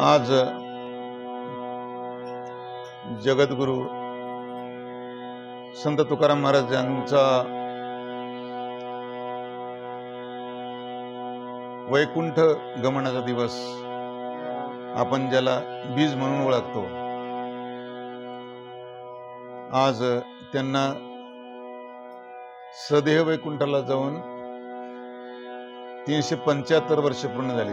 आज जगद्गुरु संत तुकाराम महाराज यांचा वैकुंठ गमनाचा दिवस आपण ज्याला बीज म्हणून ओळखतो. आज त्यांना सदेह वैकुंठाला जाऊन तीनशे पंच्याहत्तर वर्ष पूर्ण झाली.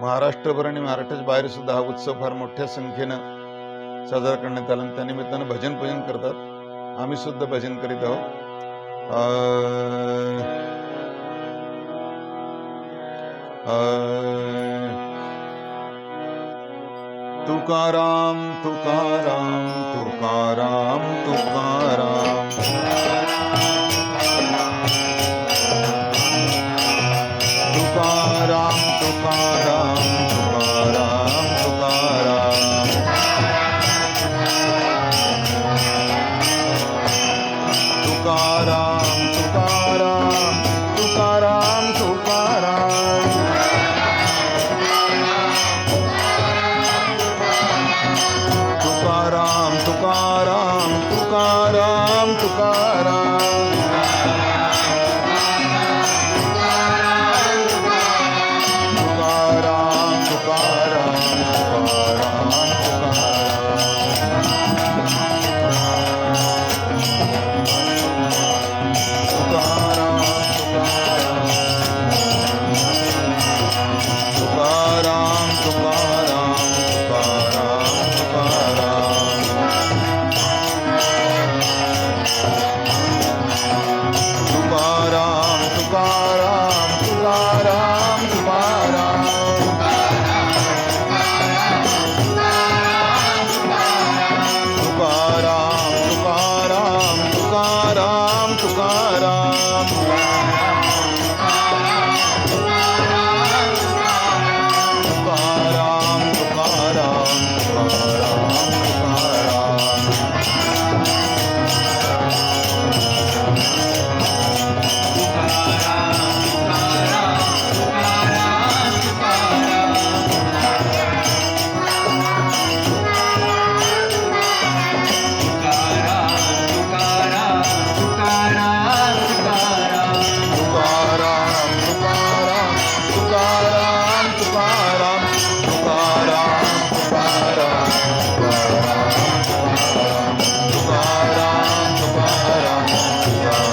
महाराष्ट्रभर आणि महाराष्ट्राच्या बाहेर सुद्धा हा उत्सव फार मोठ्या संख्येनं साजरा करण्यात आला आणि त्यानिमित्तानं भजन पूजन करतात. आम्ही सुद्धा भजन करीत आहोत. तुकाराम तुकाराम तुकाराम तुकाराम. Radha